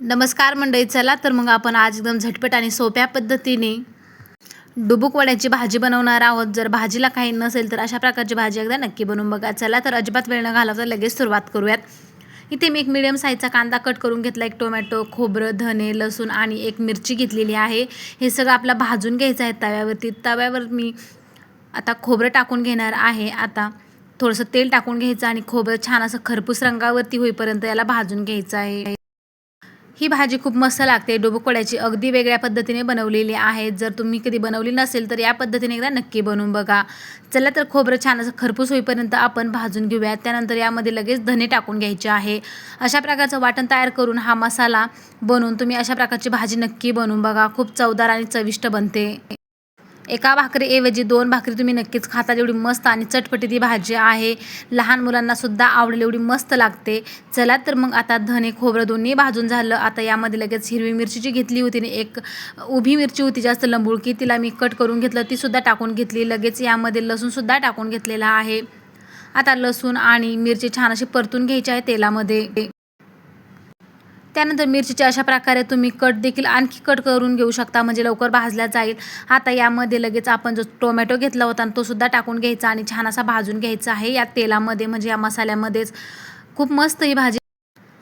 नमस्कार मंडळी चला तर मग आपण आज एकदम झटपट आणि सोप्या पद्धतीने डुबुक वड्याची भाजी बनवणार आहोत. जर भाजीला काही नसेल तर अशा प्रकारची भाजी एकदा नक्की बनवून बघा. चला तर अजिबात वेळ न घालवता लगेच सुरुवात करूयात. इथे मी एक मिडियम साईजचा कांदा कट करून घेतला. एक टोमॅटो खोबरं धने लसूण आणि एक मिरची घेतलेली आहे. हे सगळं आपलं भाजून घ्यायचं आहे तव्यावरती. तव्यावर मी आता खोबरं टाकून घेणार आहे. आता थोडंसं तेल टाकून घ्यायचं आणि खोबरं छान असं खरपूस रंगावरती होईपर्यंत याला भाजून घ्यायचं आहे. ही भाजी खूप मस्त लागते. डोबकोड्याची अगदी वेगळ्या पद्धतीने बनवलेली आहे. जर तुम्ही कधी बनवली नसेल तर या पद्धतीने एकदा नक्की बनवून बघा. चला तर खोबरं छान असं खरपूस होईपर्यंत आपण भाजून घेऊयात. त्यानंतर यामध्ये लगेच धने टाकून घ्यायचे आहे. अशा प्रकारचं वाटण तयार करून हा मसाला बनवून तुम्ही अशा प्रकारची भाजी नक्की बनवून बघा. खूप चवदार आणि चविष्ट बनते. एका भाकरीऐवजी दोन भाकरी तुम्ही नक्कीच खाता एवढी मस्त आणि चटपटी ती भाजी आहे. लहान मुलांनासुद्धा आवडेल एवढी मस्त लागते. चला तर मग आता धने खोबरं दोन्ही भाजून झालं. आता यामध्ये लगेच हिरवी मिरची जी घेतली होती ना एक उभी मिरची होती जास्त लंबुळकी तिला मी कट करून घेतलं. तीसुद्धा टाकून घेतली. लगेच यामध्ये लसूणसुद्धा टाकून घेतलेला आहे. आता लसूण आणि मिरची छान अशी परतून घ्यायची आहे तेलामध्ये. त्यानंतर मिरचीच्या अशा प्रकारे तुम्ही कट देखील आणखी कट करून घेऊ शकता म्हणजे लवकर भाजल्या जाईल. आता यामध्ये लगेच आपण जो टोमॅटो घेतला होता तो सुद्धा टाकून घ्यायचा आणि छान असा भाजून घ्यायचा आहे. या तेलामध्ये म्हणजे या मसाल्यामध्येच खूप मस्त ही भाजी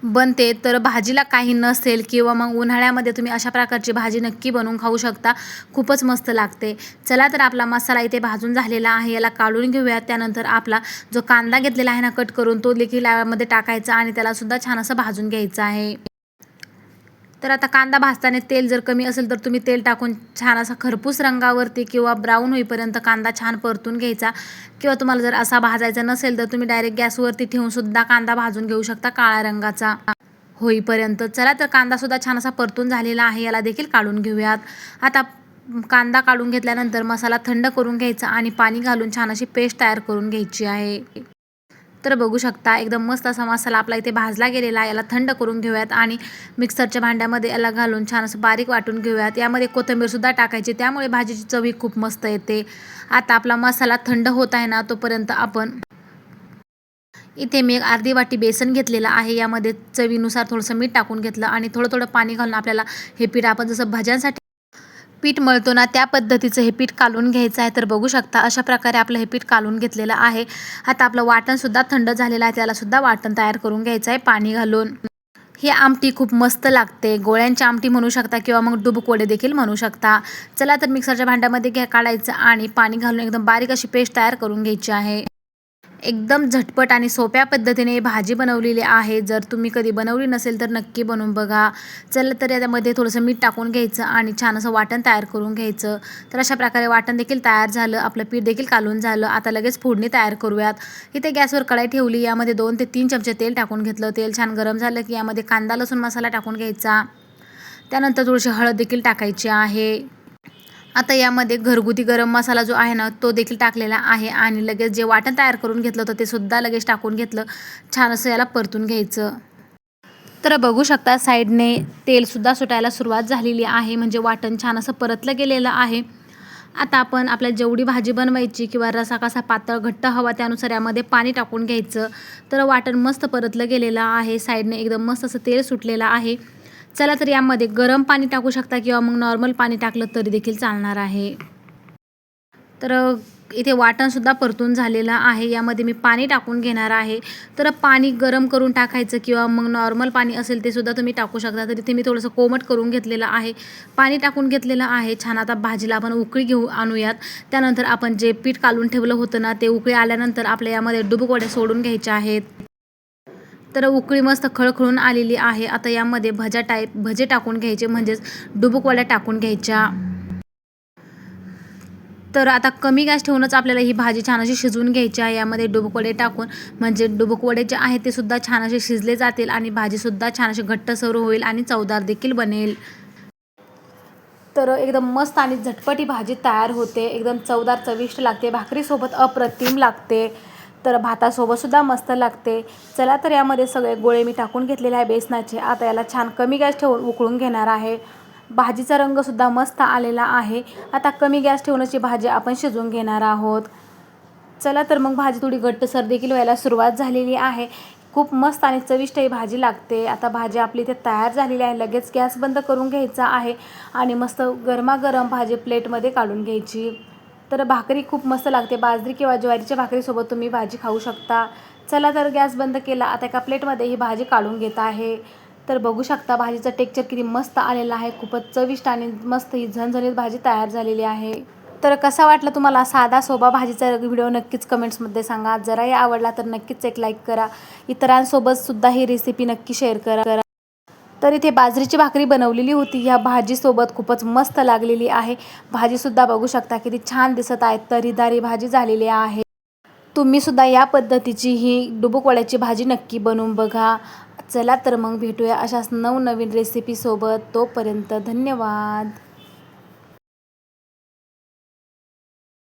बनते. तर भाजीला काही नसेल किंवा मग उन्हाळ्यामध्ये तुम्ही अशा प्रकारची भाजी नक्की बनवून खाऊ शकता. खूपच मस्त लागते. चला तर आपला मसाला इथे भाजून झालेला आहे. याला काढून घेऊयात त्यानंतर आपला जो कांदा घेतलेला आहे ना कट करून तो देखील यामध्ये टाकायचा आणि त्यालासुद्धा छान असं भाजून घ्यायचं आहे. तर आता कांदा भाजताना तेल जर कमी असेल तर तुम्ही तेल टाकून छान असा खरपूस रंगावरती किंवा ब्राऊन होईपर्यंत कांदा छान परतून घ्यायचा. किंवा तुम्हाला जर असा भाजायचा नसेल तर तुम्ही डायरेक्ट गॅसवरती ठेवूनसुद्धा कांदा भाजून घेऊ शकता काळ्या रंगाचा. होईपर्यंत. चला तर कांदासुद्धा छान असा परतून झालेला आहे. याला देखील काढून घेऊयात. आता कांदा काढून घेतल्यानंतर मसाला थंड करून घ्यायचा आणि पाणी घालून छान अशी पेस्ट तयार करून घ्यायची आहे. तर बघू शकता एकदम मस्त असा मसाला आपला इथे भाजला गेलेला आहे. याला थंड करून घेऊयात आणि मिक्सरच्या भांड्यामध्ये याला घालून छान असं बारीक वाटून घेऊयात. यामध्ये कोथिंबीरसुद्धा टाकायची त्यामुळे भाजीची चवी खूप मस्त येते. आता आपला मसाला थंड होत आहे ना तोपर्यंत आपण इथे मी एक अर्धी वाटी बेसन घेतलेलं आहे. यामध्ये चवीनुसार थोडंसं मीठ टाकून घेतलं आणि थोडं थोडं पाणी घालून आपल्याला हे पीठ आपण जसं भाज्यांसाठी पीठ मळतो ना त्या पद्धतीचं हे पीठ कालून घ्यायचं आहे. तर बघू शकता अशा प्रकारे आपलं हे पीठ कालून घेतलेलं आहे. आता आपलं वाटणसुद्धा थंड झालेलं आहे. त्यालासुद्धा वाटण तयार करून घ्यायचं आहे पाणी घालून. ही आमटी खूप मस्त लागते. गोळ्यांची आमटी म्हणू शकता किंवा मग डुबकोडे देखील म्हणू शकता. चला तर मिक्सरच्या भांड्यामध्ये घ्या काढायचं आणि पाणी घालून एकदम बारीक अशी पेस्ट तयार करून घ्यायची आहे. एकदम झटपट आणि सोप्या पद्धतीने भाजी बनवलेली आहे. जर तुम्ही कधी बनवली नसेल तर नक्की बनवून बघा. चला तर यामध्ये थोडंसं मीठ टाकून घ्यायचं आणि छान असं वाटण तयार करून घ्यायचं. तर अशा प्रकारे वाटण देखील तयार झालं. आपलं पीठ देखील कालून झालं. आता लगेच फोडणी तयार करूयात. इथे गॅसवर कढाई ठेवली. यामध्ये दोन ते तीन चमचे तेल टाकून घेतलं. तेल छान गरम झालं की यामध्ये कांदा लसूण मसाला टाकून घ्यायचा. त्यानंतर थोडीशी हळद देखील टाकायची आहे. आता यामध्ये घरगुती गरम मसाला जो आहे ना तो देखील टाकलेला आहे आणि लगेच जे वाटण तयार करून घेतलं होतं ते सुद्धा लगेच टाकून घेतलं. छान असं याला परतून घ्यायचं. तर बघू शकता साईडने तेलसुद्धा सुटायला सुरुवात झालेली आहे म्हणजे वाटण छान असं परतलं गेलेलं आहे. आता आपण आपल्या जेवढी भाजी बनवायची किंवा रसा कसा पातळ घट्ट हवा त्यानुसार यामध्ये पाणी टाकून घ्यायचं. तर वाटण मस्त परतलं गेलेलं आहे साईडने एकदम मस्त असं तेल सुटलेलं आहे. चला तर यामध्ये गरम पाणी टाकू शकता किंवा मग नॉर्मल पाणी टाकलं तरी देखील चालणार आहे. तर इथे वाटणसुद्धा परतून झालेलं आहे. यामध्ये मी पाणी टाकून घेणार आहे. तर पाणी गरम करून टाकायचं किंवा मग नॉर्मल पाणी असेल ते सुद्धा तुम्ही टाकू शकता. तर इथे मी थोडंसं कोमट करून घेतलेलं आहे. पाणी टाकून घेतलेलं आहे. छान आता भाजीला आपण उकळी घेऊ आणूयात. त्यानंतर आपण जे पीठ कालून ठेवलं होतं ना ते उकळी आल्यानंतर आपल्या यामध्ये डुबुकवड्या सोडून घ्यायच्या आहेत. तर उकळी मस्त खळखळून आलेली आहे. आता यामध्ये भजा टाईप भजे टाकून घ्यायचे म्हणजेच डुबुकवड्या टाकून घ्यायच्या. तर आता कमी गॅस ठेवूनच आपल्याला ही भाजी छान अशी शिजवून घ्यायची आहे. यामध्ये डुबुकवडे टाकून म्हणजे डुबुकवडे जे आहेत ते सुद्धा छान असे शिजले जातील आणि भाजीसुद्धा छान अशी घट्टसर होईल आणि चवदार देखील बनेल. तर एकदम मस्त आणि झटपटी भाजी तयार होते. एकदम चवदार चविष्ट लागते. भाकरीसोबत अप्रतिम लागते. तर भातासोबतसुद्धा मस्त लागते. चला तर यामध्ये सगळे गोळे मी टाकून घेतलेले आहे बेसनाचे. आता याला छान कमी गॅस ठेवून उकळून घेणार आहे. भाजीचा रंगसुद्धा मस्त आलेला आहे. आता कमी गॅस ठेवूनची भाजी आपण शिजवून घेणार आहोत. चला तर मग भाजी थोडी घट्टसर देखील व्हायला सुरुवात झालेली आहे. खूप मस्त आणि चविष्ट ही भाजी लागते. आता भाजी आपली इथे तयार झालेली आहे. लगेच गॅस बंद करून घ्यायचा आहे आणि मस्त गरमागरम भाजी प्लेटमध्ये काढून घ्यायची. तर भाकरी खूप मस्त लागते. बाजरी किंवा ज्वारीच्या भाकरीसोबत तुम्ही भाजी खाऊ शकता. चला तर गॅस बंद केला. आता एका प्लेटमध्ये ही भाजी काढून घेत आहे. तर बघू शकता भाजीचं टेक्चर किती मस्त आलेलं आहे. खूपच चविष्ट आणि मस्त ही झणझणीत भाजी तयार झालेली आहे. तर कसा वाटला तुम्हाला साधा सोबा भाजीचा व्हिडिओ नक्कीच कमेंट्समध्ये सांगा. जराही आवडला तर नक्कीच एक लाईक करा. इतरांसोबत सुद्धा ही रेसिपी नक्की शेअर करा. तर इथे बाजरीची भाकरी बनवलेली होती. ह्या भाजीसोबत खूपच मस्त लागलेली आहे. भाजीसुद्धा बघू शकता किती छान दिसत आहे तरीदारी भाजी झालेली आहे. तुम्ही सुद्धा या पद्धतीची ही डुबुकवड्याची भाजी नक्की बनवून बघा. चला तर मग भेटूया अशाच नवनवीन रेसिपीसोबत तोपर्यंत धन्यवाद.